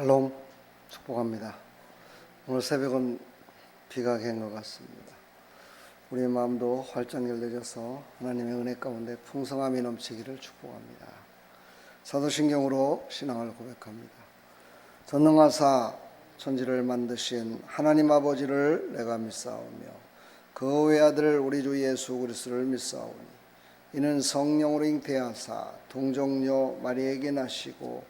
샬롬 축복합니다. 오늘 새벽은 비가 갠것 같습니다. 우리의 마음도 활짝 열려져서 하나님의 은혜 가운데 풍성함이 넘치기를 축복합니다. 사도신경으로 신앙을 고백합니다. 전능하사 천지를 만드신 하나님 아버지를 내가 믿사오며 그 외아들 우리 주 예수 그리스도를 믿사오니 이는 성령으로 잉태하사 동정녀 마리에게 나시고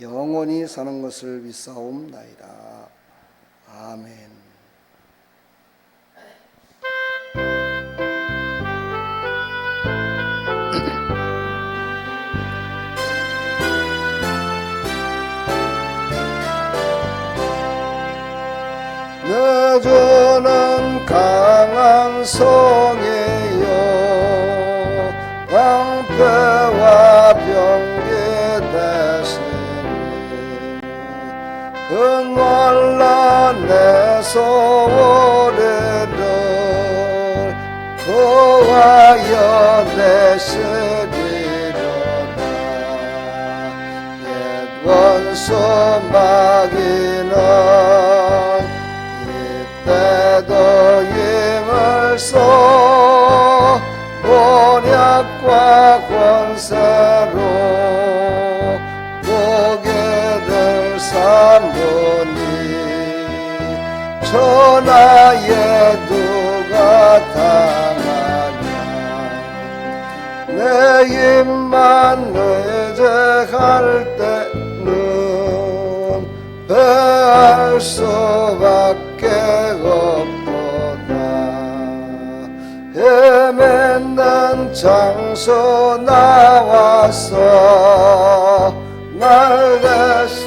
영원히 사는 것을 믿사옵나이다. 아멘. 너저는 강한 성 힘을 써 본약과 권세로 고개를 삼으니 천하에 누가 당하냐? 내 입만 의지할 헤맨는 장소 나와서 날 대신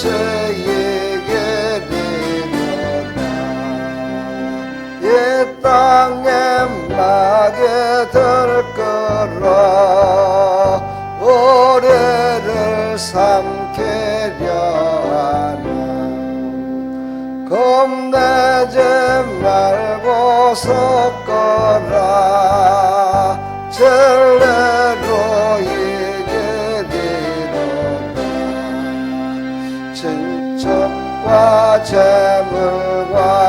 반드시 이기리로다 이 땅에 막에 들거라 우리를 삼키려 하는 겁내지 말고 섞어라. 진리로 çemur.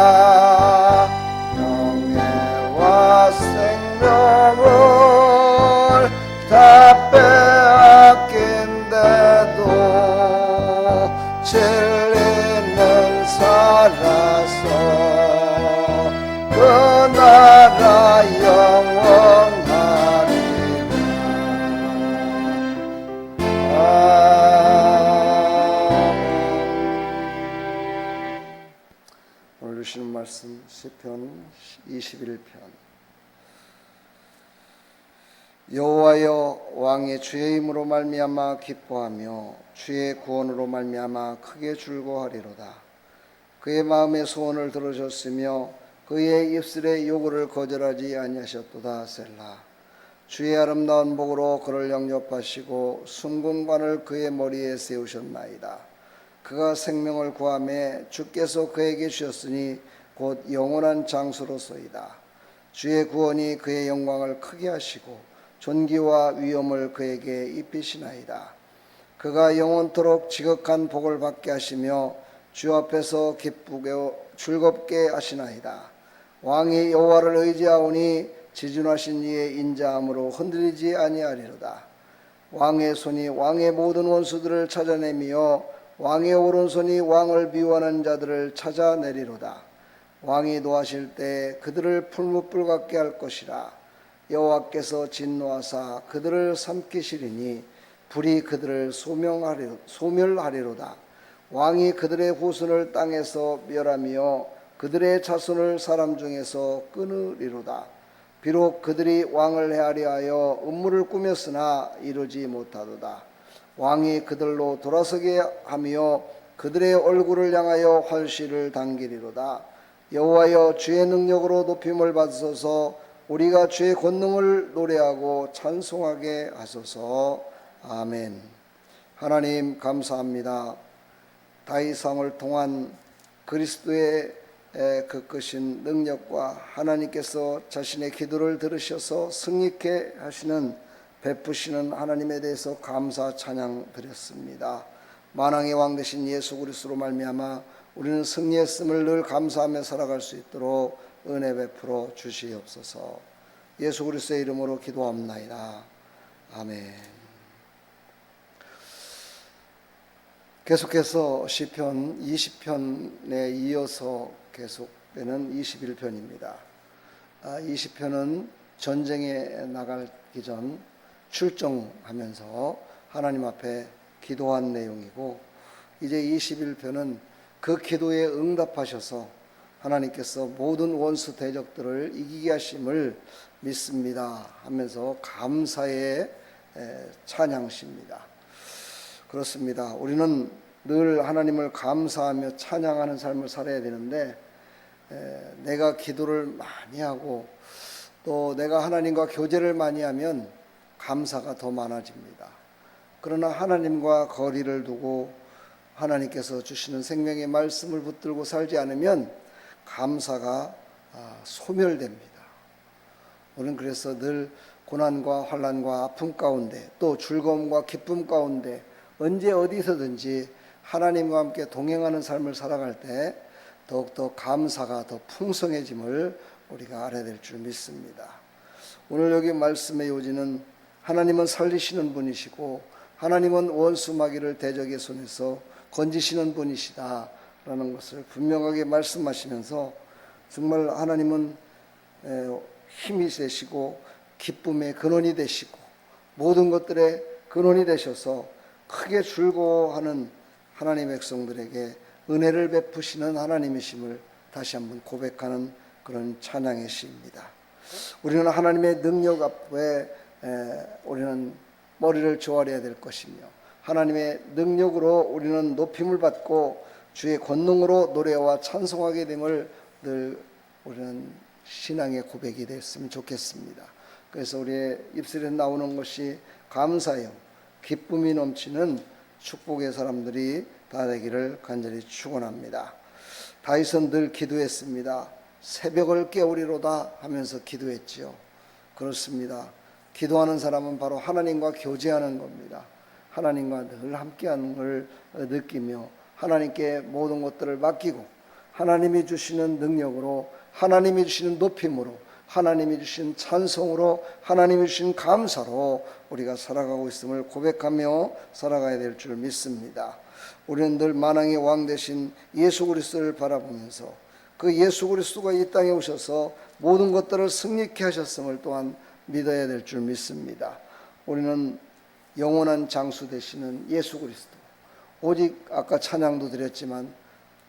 시편 21편. 여호와여 왕의 주의 힘으로 말미암아 기뻐하며 주의 구원으로 말미암아 크게 즐거워하리로다. 그의 마음의 소원을 들으셨으며 그의 입술의 요구를 거절하지 아니하셨도다 셀라. 주의 아름다운 복으로 그를 영접하시고 순금관을 그의 머리에 세우셨나이다. 그가 생명을 구함에 주께서 그에게 주셨으니 곧 영원한 장수로서이다 주의 구원이 그의 영광을 크게 하시고 존귀와 위엄을 그에게 입히시나이다. 그가 영원토록 지극한 복을 받게 하시며 주 앞에서 기쁘게 즐겁게 하시나이다. 왕이 여호와를 의지하오니 지존하신 이의 인자함으로 흔들리지 아니하리로다. 왕의 손이 왕의 모든 원수들을 찾아내며 왕의 오른손이 왕을 미워하는 자들을 찾아내리로다. 왕이 노하실 때 그들을 풀무불 같게 할 것이라. 여호와께서 진노하사 그들을 삼키시리니 불이 그들을 소명하리, 소멸하리로다. 왕이 그들의 후손을 땅에서 멸하며 그들의 자손을 사람 중에서 끊으리로다. 비록 그들이 왕을 헤아려 하여 음모를 꾸몄으나 이루지 못하도다. 왕이 그들로 돌아서게 하며 그들의 얼굴을 향하여 활시를 당기리로다 여호와여 주의 능력으로 높임을 받으소서. 우리가 주의 권능을 노래하고 찬송하게 하소서. 아멘. 하나님 감사합니다. 다이상을 통한 그리스도의 에, 그 크신 능력과 하나님께서 자신의 기도를 들으셔서 승리케 하시는 베푸시는 하나님에 대해서 감사 찬양 드렸습니다. 만왕의 왕 되신 예수 그리스도로 말미암아 우리는 승리했음을 늘 감사하며 살아갈 수 있도록 은혜 베풀어 주시옵소서. 예수 그리스도의 이름으로 기도합나이다. 아멘. 계속해서 시편 20편에 이어서 계속되는 21편입니다. 아, 20편은 전쟁에 나가기 전 출정하면서 하나님 앞에 기도한 내용이고 이제 21편은 그 기도에 응답하셔서 하나님께서 모든 원수 대적들을 이기게 하심을 믿습니다 하면서 감사의 에, 찬양시입니다. 그렇습니다. 우리는 늘 하나님을 감사하며 찬양하는 삶을 살아야 되는데 에, 내가 기도를 많이 하고 또 내가 하나님과 교제를 많이 하면 감사가 더 많아집니다. 그러나 하나님과 거리를 두고 하나님께서 주시는 생명의 말씀을 붙들고 살지 않으면 감사가 아, 소멸됩니다. 우리는 그래서 늘 고난과 환란과 아픔 가운데 또 즐거움과 기쁨 가운데 언제 어디서든지 하나님과 함께 동행하는 삶을 살아갈 때 더욱더 감사가 더 풍성해짐을 우리가 알아야 될 줄 믿습니다. 오늘 여기 말씀의 요지는 하나님은 살리시는 분이시고 하나님은 원수 마귀를 대적의 손에서 건지시는 분이시다라는 것을 분명하게 말씀하시면서 정말 하나님은 힘이 되시고 기쁨의 근원이 되시고 모든 것들의 근원이 되셔서 크게 즐거워하는 하나님의 백성들에게 은혜를 베푸시는 하나님이심을 다시 한번 고백하는 그런 찬양의 시입니다. 우리는 하나님의 능력 앞에 우리는 머리를 조아려야 될 것이며 하나님의 능력으로 우리는 높임을 받고 주의 권능으로 노래와 찬송하게 됨을 늘 우리는 신앙의 고백이 됐으면 좋겠습니다. 그래서 우리의 입술에 나오는 것이 감사요, 기쁨이 넘치는 축복의 사람들이 다 되기를 간절히 축원합니다. 다윗은 늘 기도했습니다. 새벽을 깨우리로다 하면서 기도했지요. 그렇습니다. 기도하는 사람은 바로 하나님과 교제하는 겁니다. 하나님과 늘 함께하는 걸 느끼며 하나님께 모든 것들을 맡기고 하나님이 주시는 능력으로 하나님이 주시는 높임으로 하나님이 주신 찬송으로 하나님이 주신 감사로 우리가 살아가고 있음을 고백하며 살아가야 될 줄 믿습니다. 우리는 늘 만왕의 왕 되신 예수 그리스도를 바라보면서 그 예수 그리스도가 이 땅에 오셔서 모든 것들을 승리케 하셨음을 또한 믿어야 될 줄 믿습니다. 우리는 영원한 장수 되시는 예수 그리스도. 오직 아까 찬양도 드렸지만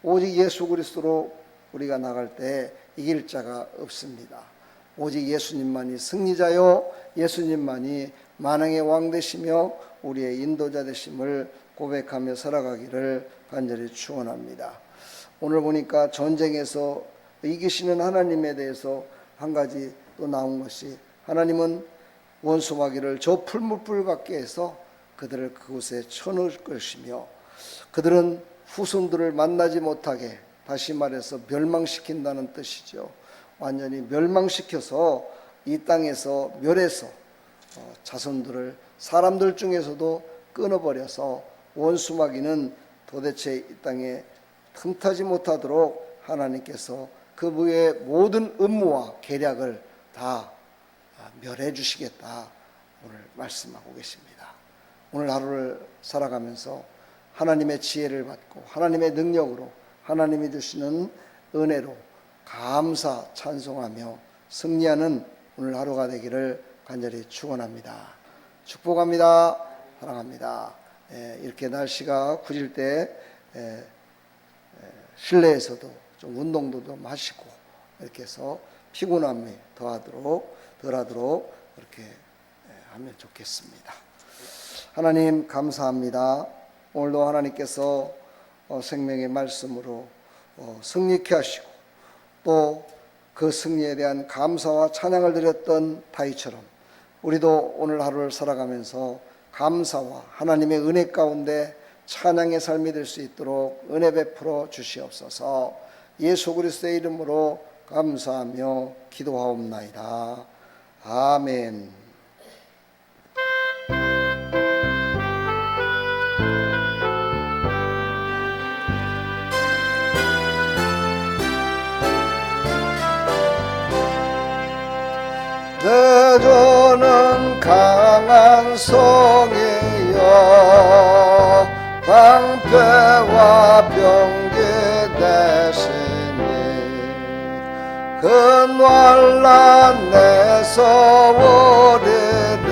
오직 예수 그리스도로 우리가 나갈 때 이길 자가 없습니다. 오직 예수님만이 승리자요 예수님만이 만왕의 왕 되시며 우리의 인도자 되심을 고백하며 살아가기를 간절히 축원합니다. 오늘 보니까 전쟁에서 이기시는 하나님에 대해서 한 가지 또 나온 것이 하나님은 원수 마귀를 저 풀무불 같게 해서 그들을 그곳에 쳐놓을 것이며 그들은 후손들을 만나지 못하게 다시 말해서 멸망시킨다는 뜻이죠. 완전히 멸망시켜서 이 땅에서 멸해서 어, 자손들을 사람들 중에서도 끊어버려서 원수 마귀는 도대체 이 땅에 틈타지 못하도록 하나님께서 그의 모든 음모와 계략을 다 멸해 주시겠다 오늘 말씀하고 계십니다. 오늘 하루를 살아가면서 하나님의 지혜를 받고 하나님의 능력으로 하나님이 주시는 은혜로 감사 찬송하며 승리하는 오늘 하루가 되기를 간절히 축원합니다. 축복합니다. 사랑합니다. 예, 이렇게 날씨가 구질 때 예, 예, 실내에서도 좀 운동도 좀 하시고 이렇게 해서 피곤함이 더하도록 덜하도록 그렇게 예, 하면 좋겠습니다. 하나님 감사합니다. 오늘도 하나님께서 어, 생명의 말씀으로 어, 승리케 하시고 또 그 승리에 대한 감사와 찬양을 드렸던 다윗처럼 우리도 오늘 하루를 살아가면서 감사와 하나님의 은혜 가운데 찬양의 삶이 될 수 있도록 은혜 베풀어 주시옵소서. 예수 그리스도의 이름으로 감사하며 기도하옵나이다. 아멘. 내 조는 강한 송이여 방패와 병 그 난란에서 우리를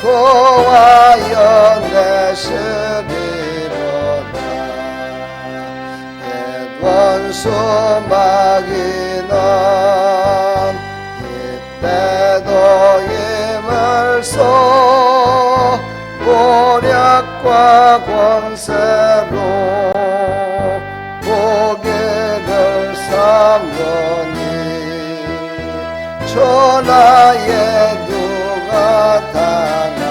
구하여 내시리로다 원수 마귀는 이때도 힘을 써 모략과 권세 전하에 누가 당하냐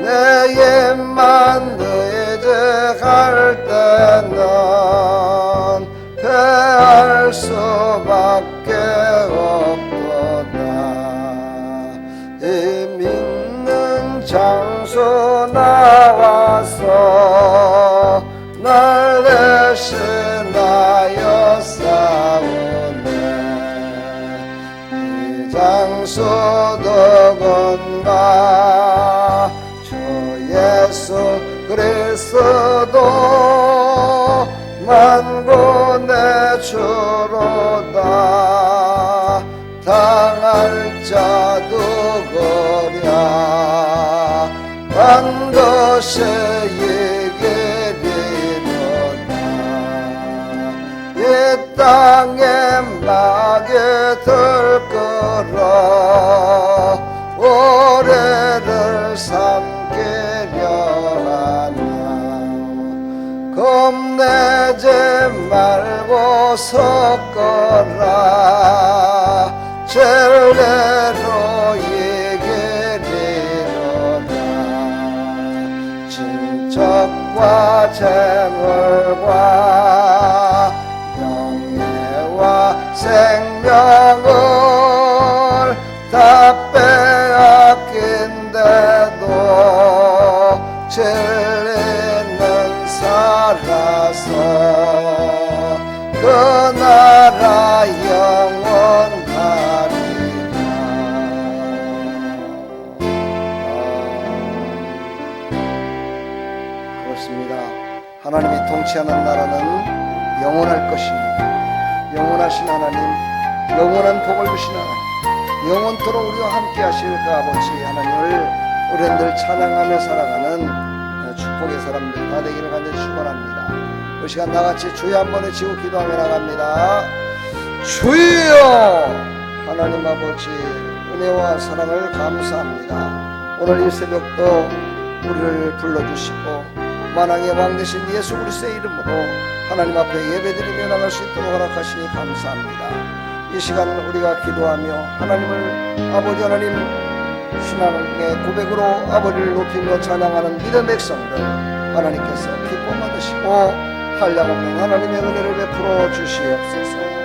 내 입만 의지할 때는 패할 수밖에 없도다 이 믿는 장소 나와서 날 대신 땅에 막에 들끓어 오래를 삼키려 하나. 겁내지 말고 섞어라. 진리로 영원하신 하나님, 영원한 복을 주신 하나님, 영원토록 우리와 함께 하실 그 아버지 하나님을 우리들 찬양하며 살아가는 어, 축복의 사람들 다 되기를 간절히 축원합니다. 이 시간 나같이 주여 한 번에 지고 기도하며 나갑니다. 주여 하나님 아버지 은혜와 사랑을 감사합니다. 오늘 이 새벽도 우리를 불러주시고 만왕의 왕 되신 예수 그리스도의 이름으로 하나님 앞에 예배드리며 나갈 수 있도록 허락하시니 감사합니다. 이 시간 우리가 기도하며 하나님을 아버지 하나님 신앙의 고백으로 아버지를 높이며 찬양하는 믿음의 백성들 하나님께서 기쁨 받으시고 한량 없는 하나님의 은혜를 베풀어 주시옵소서.